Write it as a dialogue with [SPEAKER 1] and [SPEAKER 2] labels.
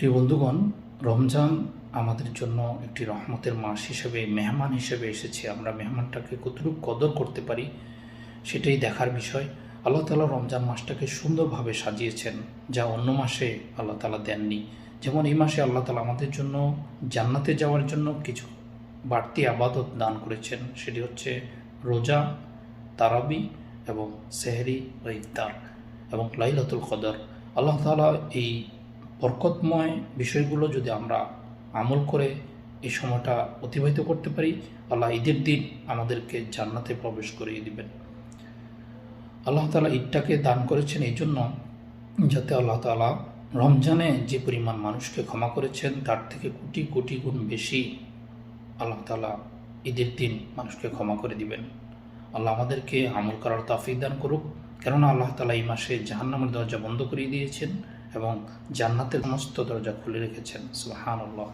[SPEAKER 1] প্রিয় বন্ধুগণ, রমজান আমাদের জন্য একটি রহমতের মাস হিসেবে, মেহমান হিসেবে এসেছে। আমরা মেহমানটাকে কতটুকু কদর করতে পারি সেটাই দেখার বিষয়। আল্লাহ তালা রমজান মাসটাকে সুন্দরভাবে সাজিয়েছেন, যা অন্য মাসে আল্লাহ তালা দেননি। যেমন এই মাসে আল্লাহ তালা আমাদের জন্য জান্নাতে যাওয়ার জন্য কিছু বাড়তি আবাদত দান করেছেন। সেটি হচ্ছে রোজা, তারাবি এবং সেহরি ও ইফতার এবং লাইলাতুল কদর। আল্লাহ তালা এই বরকতময় বিষয়গুলো যদি আমরা আমল করে এই সময়টা অতিবাহিত করতে পারি, আল্লাহ ঈদের দিন আমাদেরকে জান্নাতে প্রবেশ করিয়ে দিবেন। আল্লাহ তালা ঈদটাকে দান করেছেন এই জন্য যাতে আল্লাহ তালা রমজানে যে পরিমাণ মানুষকে ক্ষমা করেছেন, তার থেকে কোটি কোটি গুণ বেশি আল্লাহ তালা ঈদের দিন মানুষকে ক্ষমা করে দিবেন। আল্লাহ আমাদেরকে আমল করার তাফিক দান করুক। কেননা আল্লাহ তালা এই মাসে জাহান্নামের দরজা বন্ধ করিয়ে দিয়েছেন। এবং জান্নাতের সমস্ত দরজা খুলে রেখেছেন সুহান আল্লাহ